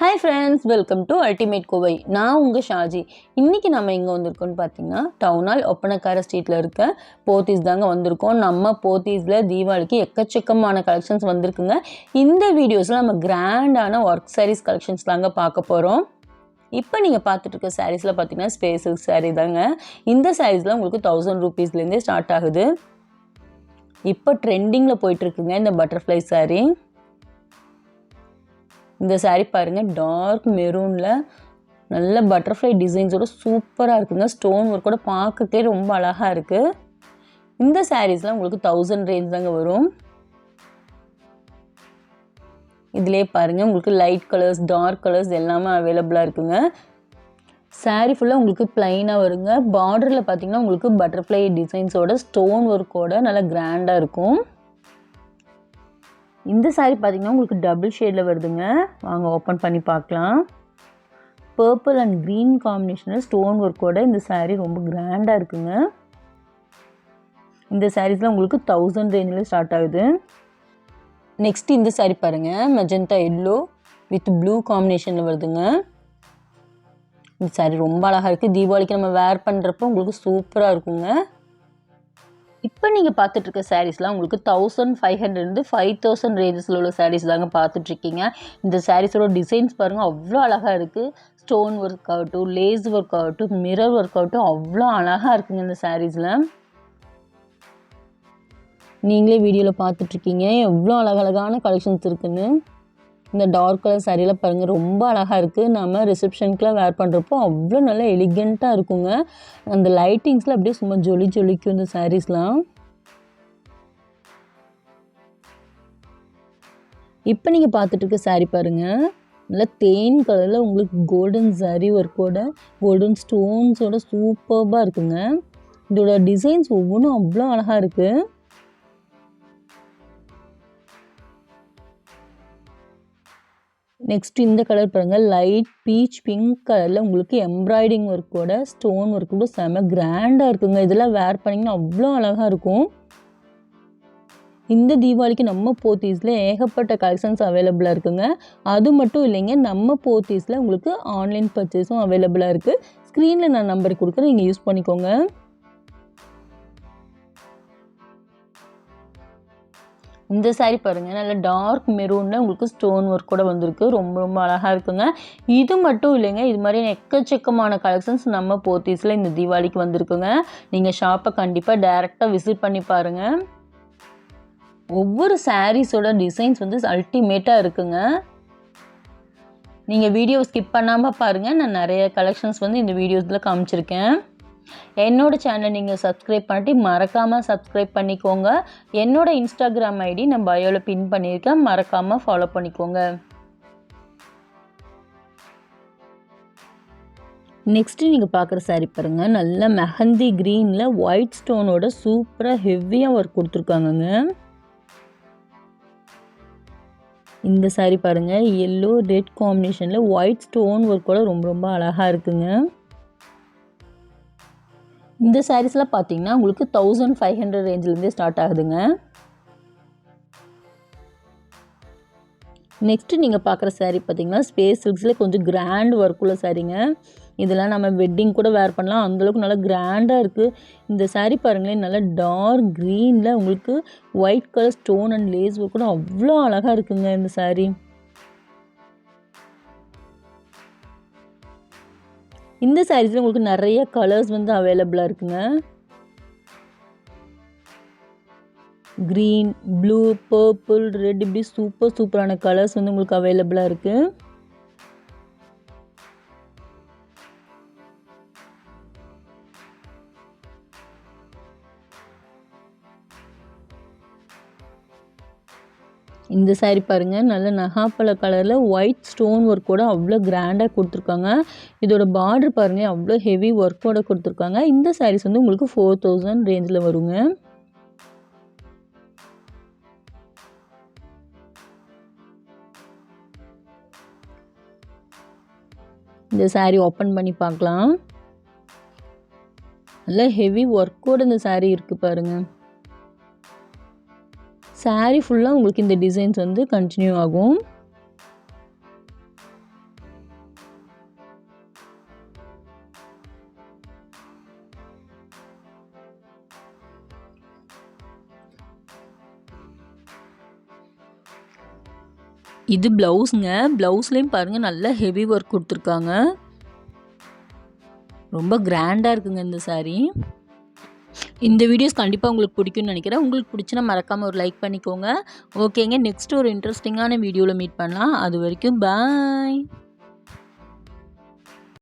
Hi friends welcome to ultimate Kovai நான் உங்கள் ஷாஜி. இன்றைக்கி நம்ம எங்கே வந்திருக்கோம்னு பார்த்தீங்கன்னா டவுனால் ஒப்பனக்கார ஸ்ட்ரீட்டில் இருக்க போத்தீஸ் தாங்க வந்திருக்கோம். நம்ம போத்தீஸில் தீபாவளிக்கு எக்கச்சக்கமான கலெக்ஷன்ஸ் வந்திருக்குங்க. இந்த வீடியோஸில் நம்ம கிராண்டான ஒர்க் சாரீஸ் கலெக்ஷன்ஸ் தாங்க பார்க்க போகிறோம் இப்போ நீங்கள் பார்த்துட்டு இருக்க சாரீஸில் பார்த்தீங்கன்னா ஸ்பேஸ் சில்க் சாரீ தாங்க. இந்த சாரீஸில் உங்களுக்கு தௌசண்ட் ருபீஸ்லேருந்தே ஸ்டார்ட் ஆகுது. இப்போ ட்ரெண்டிங்கில் போயிட்டுருக்குங்க இந்த பட்டர்ஃப்ளை சாரீ இந்த சாரீ பாருங்கள் டார்க் மெரூனில் நல்ல பட்டர்ஃப்ளை டிசைன்ஸோட சூப்பராக இருக்குங்க. ஸ்டோன் ஒர்க்கோட பார்க்கவே ரொம்ப அழகாக இருக்குது இந்த சாரீஸ்லாம் உங்களுக்கு தௌசண்ட் ரேஞ்ச் தாங்க வரும். இதிலே பாருங்கள் உங்களுக்கு லைட் கலர்ஸ் டார்க் கலர்ஸ் எல்லாமே அவைலபிளாக இருக்குங்க. சாரீ ஃபுல்லாக உங்களுக்கு ப்ளைனாக வருங்க. பார்டரில் பார்த்தீங்கன்னா உங்களுக்கு பட்டர்ஃப்ளை டிசைன்ஸோட ஸ்டோன் ஒர்க்கோட நல்லா கிராண்டாக இருக்கும். இந்த saree பார்த்தீங்கன்னா உங்களுக்கு டபுள் ஷேடில் வருதுங்க. வாங்க ஓப்பன் பண்ணி பார்க்கலாம். பர்பிள் அண்ட் க்ரீன் காம்பினேஷனில் ஸ்டோன் ஒர்க்கோட இந்த சாரீ ரொம்ப கிராண்டாக இருக்குங்க. இந்த சாரீஸ்லாம் உங்களுக்கு தௌசண்ட் ரேஞ்சில் ஸ்டார்ட் ஆகுது. நெக்ஸ்ட் இந்த சாரீ பாருங்கள் மெஜந்தா எல்லோ வித் ப்ளூ காம்பினேஷனில் வருதுங்க. இந்த சாரீ ரொம்ப அழகாக இருக்குது தீபாவளிக்கு நம்ம வேர் பண்ணுறப்போ உங்களுக்கு சூப்பராக இருக்குங்க. இப்போ நீங்கள் பார்த்துட்ருக்க சாரீஸ்லாம் உங்களுக்கு தௌசண்ட் ஃபைவ் ஹண்ட்ரட்லேருந்து ஃபைவ் தௌசண்ட் ரேஞ்சஸில் உள்ள சாரீஸ் தாங்க பார்த்துட்ருக்கீங்க இந்த சாரீஸோட டிசைன்ஸ் பாருங்கள் அவ்வளோ அழகாக இருக்குது ஸ்டோன் ஒர்க் ஆகட்டும் லேஸ் ஒர்க் ஆகட்டும் மிரர் ஒர்க் ஆகட்டும் அவ்வளோ அழகாக இருக்குங்க இந்த சாரீஸில். நீங்களே வீடியோவில் பார்த்துட்ருக்கீங்க எவ்வளோ அழகழகான கலெக்ஷன்ஸ் இருக்குன்னு. இந்த டார்க் கலர் சாரீலாம் பாருங்கள் ரொம்ப அழகாக இருக்குது நம்ம ரிசப்ஷனுக்குலாம் வேர் பண்ணுறப்போ அவ்வளோ நல்லா எலிகெண்ட்டாக இருக்குங்க. அந்த லைட்டிங்ஸில் அப்படியே சும்மா ஜொலி ஜொலிக்கும் இந்த சாரீஸ்லாம் இப்போ நீங்கள் பார்த்துட்டு இருக்க saree பாருங்கள் நல்லா தேன் கலரில் உங்களுக்கு கோல்டன் saree ஒர்க்கோட கோல்டன் ஸ்டோன்ஸோட சூப்பர்பாக இருக்குங்க. இதோட டிசைன்ஸ் ஒவ்வொன்றும் அவ்வளோ அழகாக இருக்குது நெக்ஸ்ட் இந்த கலர் பாருங்கள் லைட் பீச் பிங்க் கலரில் உங்களுக்கு எம்ப்ராய்டிங் ஒர்க்கோட ஸ்டோன் ஒர்க் கூட செம கிராண்டாக இருக்குங்க. இதெல்லாம் வேர் பண்ணிங்கன்னா அவ்வளோ அழகாக இருக்கும். இந்த தீபாவளிக்கு நம்ம போத்தீஸில் ஏகப்பட்ட கலெக்ஷன்ஸ் அவைலபிளாக இருக்குங்க. அது மட்டும் இல்லைங்க நம்ம போத்தீஸில் உங்களுக்கு ஆன்லைன் பர்ச்சேஸும் அவைலபிளாக இருக்குது ஸ்க்ரீனில் நான் நம்பர் கொடுக்குறேன் நீங்கள் யூஸ் பண்ணிக்கோங்க. இந்த saree பாருங்கள் நல்ல டார்க் மெரூனில் உங்களுக்கு ஸ்டோன் ஒர்க் கூட வந்திருக்கு. ரொம்ப ரொம்ப அழகாக இருக்குங்க. இது மட்டும் இல்லைங்க இது மாதிரி எக்கச்சக்கமான கலெக்ஷன்ஸ் நம்ம போத்தீஸில் இந்த தீபாவளிக்கு வந்திருக்குங்க. நீங்கள் ஷாப்பை கண்டிப்பாக டேரெக்டாக விசிட் பண்ணி பாருங்கள் ஒவ்வொரு சாரீஸோட டிசைன்ஸ் வந்து அல்டிமேட்டாக இருக்குங்க. நீங்கள் வீடியோ ஸ்கிப் பண்ணாமல் பாருங்கள் நான் நிறைய கலெக்ஷன்ஸ் வந்து இந்த வீடியோஸில் காமிச்சிருக்கேன். என்னோடய சேனலை நீங்கள் சப்ஸ்கிரைப் பண்ணிட்டு மறக்காமல் சப்ஸ்கிரைப் பண்ணிக்கோங்க. என்னோட இன்ஸ்டாகிராம் ஐடி நான் பயோவில் பின் பண்ணியிருக்கேன். மறக்காமல் ஃபாலோ பண்ணிக்கோங்க. நெக்ஸ்ட்டு நீங்கள் பார்க்குற சாரீ பாருங்கள் நல்ல மெஹந்தி க்ரீனில் ஒயிட் ஸ்டோனோட சூப்பராக ஹெவியாக ஒர்க் கொடுத்துருக்காங்கங்க. இந்த சாரீ பாருங்கள் எல்லோ ரெட் காம்பினேஷனில் ஒயிட் ஸ்டோன் ஒர்க்கோட ரொம்ப ரொம்ப அழகாக இருக்குங்க. இந்த சாரீஸ்லாம் பார்த்தீங்கன்னா உங்களுக்கு தௌசண்ட் ஃபைவ் ஹண்ட்ரட் ரேஞ்சிலேருந்தே ஸ்டார்ட் ஆகுதுங்க. நெக்ஸ்ட்டு நீங்கள் பார்க்குற சாரீ பார்த்தீங்கன்னா ஸ்பேஸ் சில்க்ஸில் கொஞ்சம் கிராண்ட் ஒர்க்குள்ள சாரீங்க இதெல்லாம் நம்ம வெட்டிங் கூட வேர் பண்ணலாம். அந்தளவுக்கு நல்லா கிராண்டாக இருக்குது இந்த சாரீ பாருங்களேன் நல்லா டார்க் க்ரீனில் உங்களுக்கு white colour stone and lace work கூட அவ்வளோ அழகாக இருக்குங்க இந்த சாரீ இந்த சாரீஸில் உங்களுக்கு நிறைய கலர்ஸ் வந்து அவைலபிளாக இருக்குங்க. க்ரீன் ப்ளூ பர்பிள் ரெட் இப்படி சூப்பர் சூப்பரான கலர்ஸ் வந்து உங்களுக்கு அவைலபிளாக இருக்குது இந்த saree பாருங்கள் நல்ல நகாப்பழ கலரில் ஒயிட் ஸ்டோன் ஒர்க்கோட அவ்வளோ கிராண்டாக கொடுத்துருக்காங்க. இதோட பார்டர் பாருங்கள் அவ்வளோ ஹெவி ஒர்க்கோட கொடுத்துருக்காங்க. இந்த சாரீஸ் வந்து உங்களுக்கு ஃபோர் தௌசண்ட் ரேஞ்சில் வருங்க. இந்த சாரீ ஓப்பன் பண்ணி பார்க்கலாம். நல்ல ஹெவி ஒர்க்கோட இந்த சாரீ இருக்குது பாருங்கள் சாரீ ஃபுல்லாக உங்களுக்கு இந்த டிசைன்ஸ் வந்து கண்டினியூ ஆகும். இது ப்ளவுஸுங்க ப்ளவுஸ்லேயும் பாருங்கள் நல்லா ஹெவி ஒர்க் கொடுத்துருக்காங்க. ரொம்ப கிராண்டாக இருக்குங்க இந்த சாரீ இந்த வீடியோஸ் கண்டிப்பாக உங்களுக்கு பிடிக்கும்னு நினைக்கிறேன். உங்களுக்கு பிடிச்சினா மறக்காமல் ஒரு லைக் பண்ணிக்கோங்க. ஓகேங்க நெக்ஸ்ட் ஒரு இன்ட்ரெஸ்டிங்கான வீடியோவில் மீட் பண்ணலாம். அது வரைக்கும் பாய்